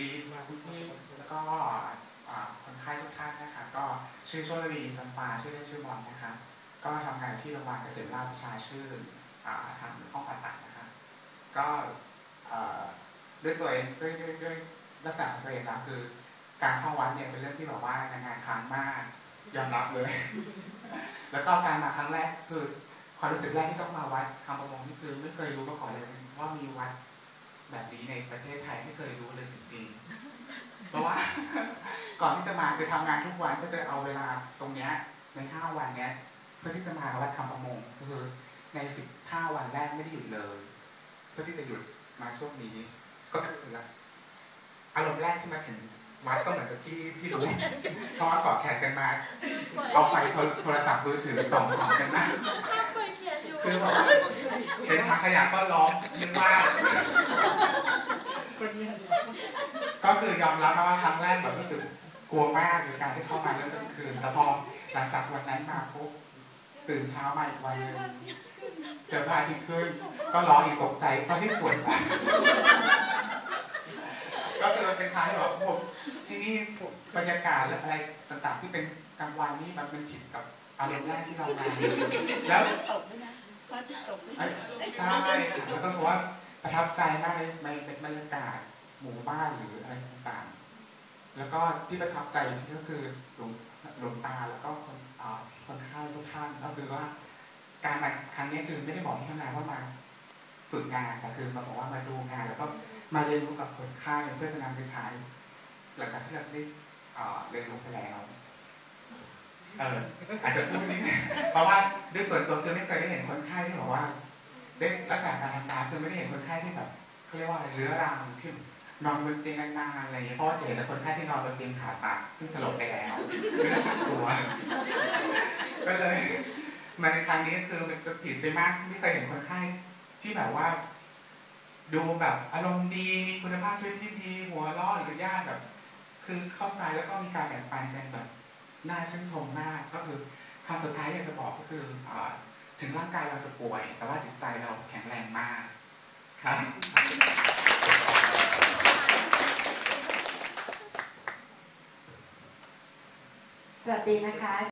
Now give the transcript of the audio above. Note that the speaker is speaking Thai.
ดีมาคุณพี่แล้วก็คนไข้ทุกท่านนะคะก็ชื่อชลวีจำปาชื่อเล่นชื่อบอลนะคะก็ทำงานที่โรงพยาบาลเกษมราชวิชาชื่ออทำห้องผ่าตัดนะคะก็ด้วยตัวเองด้วยด้วยด้วยลักษณะของตัวเองแล้วคือการเข้าวัดเนี่ยเป็นเรื่องที่แบบว่างานค้างมากยอมรับเลย แล้วก็การมาครั้งแรกคือความรู้สึกแรกที่ต้องมาวัดคำประมงนี่คือไม่เคยรู้มาก่อนเลยว่ามีวัด แบบนี้ในประเทศไทยไม่เคยรู้เลยจริงๆ เพราะว่า ก่อนที่จะมาคือทำงานทุกวันก็จะเอาเวลาตรงเนี้ยในห้าวันเนี้ยเพื่อที่จะมาวัดคำประมงก็คือในสิบห้าวันแรกไม่ได้หยุดเลย เพื่อที่จะหยุดมาช่วงนี้ ก็คืออารมณ์แรกที่มาถึงวัดก็เหมือนกับที่ที่รู้เพราะว่าเกาะแขนกันมา เอาไฟโทรศัพท์มือถือส่องส่องกันมาเคยเขียนอยู่คือแบบว่าเห็นถังขยะก็ร้องนึกว่าก็ คือยอมรับนะว่าครั้งแรกแบบรู้สึกกลัวมากในการที่เข้ามาเรื่องกลางคืน แต่พอหลังจากวันนั้นมาปุ๊บตื่นเช้ามาอีกวันหนึงเจอพระอาทิตย์ขึ้น ก็ร้องอีกตกใจตอนที่ปวดก็คือเป็นครั้งที่แบบผมที่นี่บรรยากาศและอะไรต่างๆที่เป็นกลางวันนี่มันเป็นผิดกับอารมณ์แรกที่เรามาแล้วตกด้วยนะพระอาทิตย์ตกด้วยเอ้ยใช่แล้วก็บอกว่าประทับใจมากในในบรรยากาศ หมู่บ้านหรืออะไรต่างๆ แล้วก็ที่ประทับใจก็คือหลวงหลวงตาแล้วก็คนอ่าคนไข้ทุกท่านก็คือว่าการมาครั้งนี้คือไม่ได้บอกที่ทำงานว่ามาฝึกงานแต่คือมาบอกว่ามาดูงาน แล้วก็มาเรียนรู้กับคนไข้เพื่อจะนำไปใช้หลังจากที่เราได้อ่าเรียนรู้ไปแล้วเอออาจจะพูดนิดนึงเพราะว่าด้วยส่วนตัวคือไม่เคยได้เห็นคนไข้ที่บอกว่าได้ลักษณะการทำงานคือไม่ได้เห็นคนไข้ที่แบบเขาเรียกว่าอะไรเรื้อรังที่ นอนบนเตียงนานๆอะไรอย่างเงี้ยเพราะว่าจะเห็นแต่คนไข้ที่นอนบนเตียงผ่าตัดซึ่งสลบไปแล้วคือรักษาตัวก็เลยมาในครั้งนี้คือมันจะผิดไปมากไม่เคยเห็นคนไข้ที่แบบว่า ดูแบบอารมณ์ดีมีคุณภาพชีวิตที่ดีหัวร้อนหรือญาติแบบ คือเข้าใจแล้วก็มีการแบ่งปันกันแบบน่าชื่นชมมากก็คือคำสุดท้ายอยากจะบอกก็คืออถึงร่างกายเราจะป่วย แต่ว่าจิตใจเราแข็งแรงมากครับ สวัสดีนะคะ